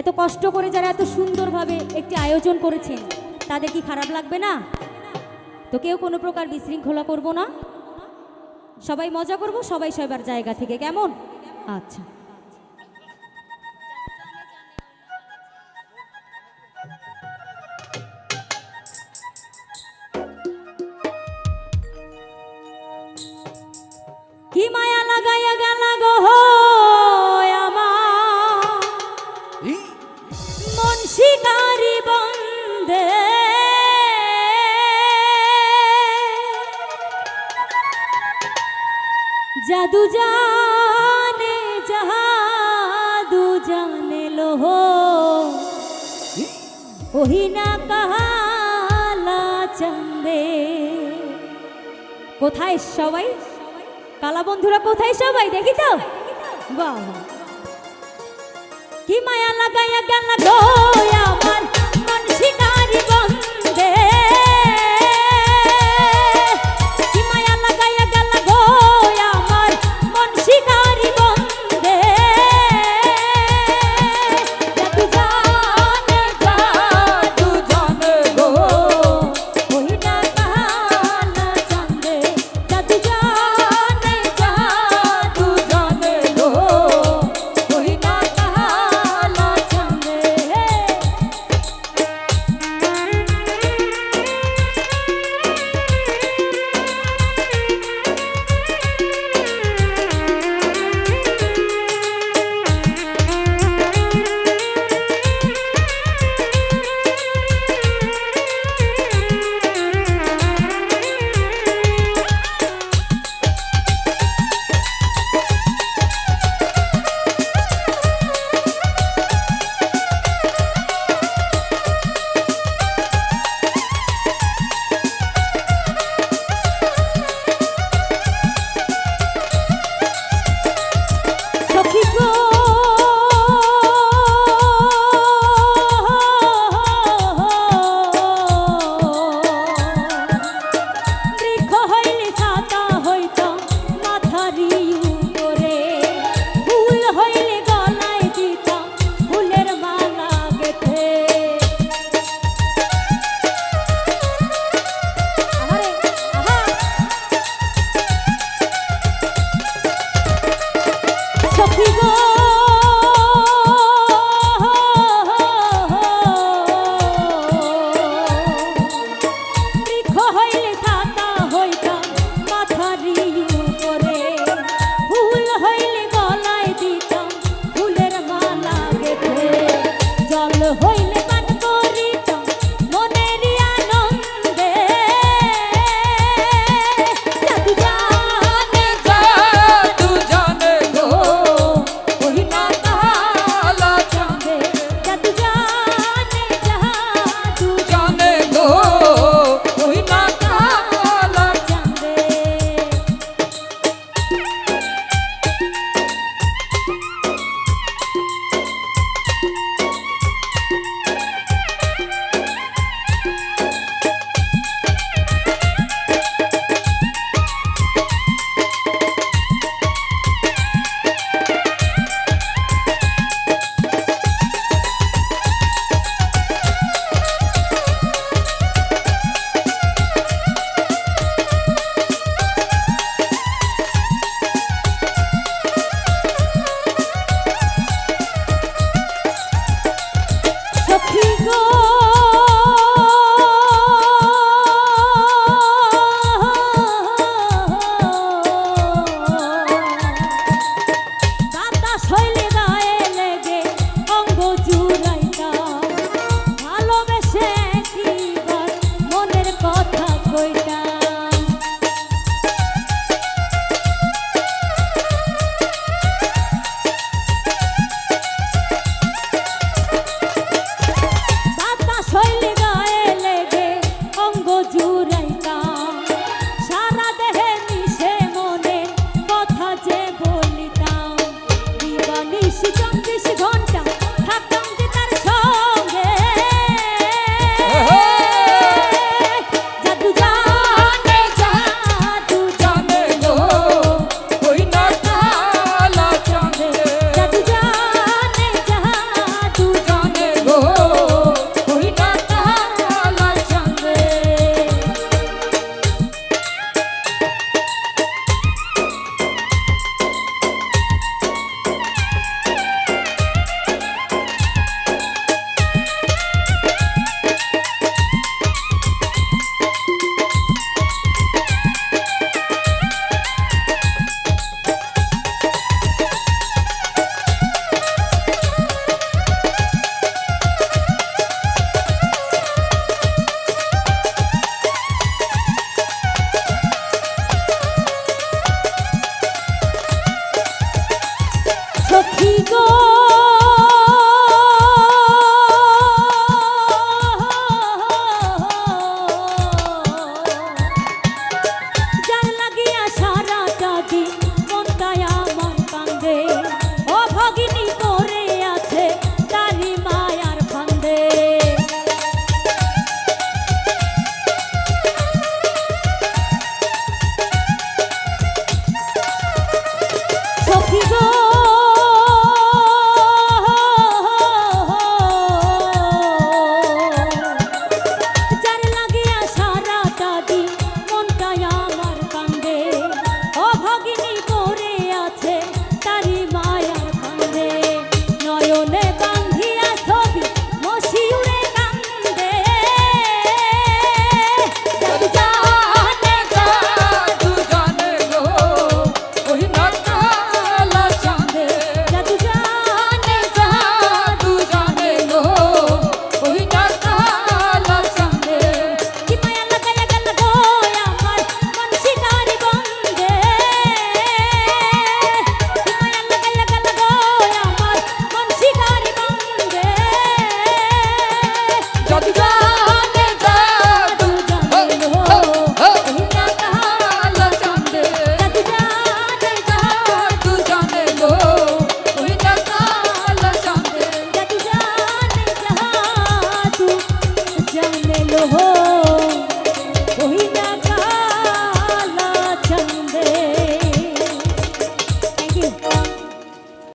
এত কষ্ট করে যারা এত সুন্দরভাবে একটি আয়োজন করেছেন, তাদের কি খারাপ লাগবে না? তো কেউ কোনো প্রকার বিশৃঙ্খলা করব না। সবাই মজা করব, সবাই সবার জায়গা থেকে, কেমন? আচ্ছা। ना কালা চন্দে। কোথায় সবাই? কালা বন্ধুরা কোথায় সবাই? দেখি তো। বাহ। কি মায়া লাগাইয়া গেল গো আমার। মন শিকারি বন্দে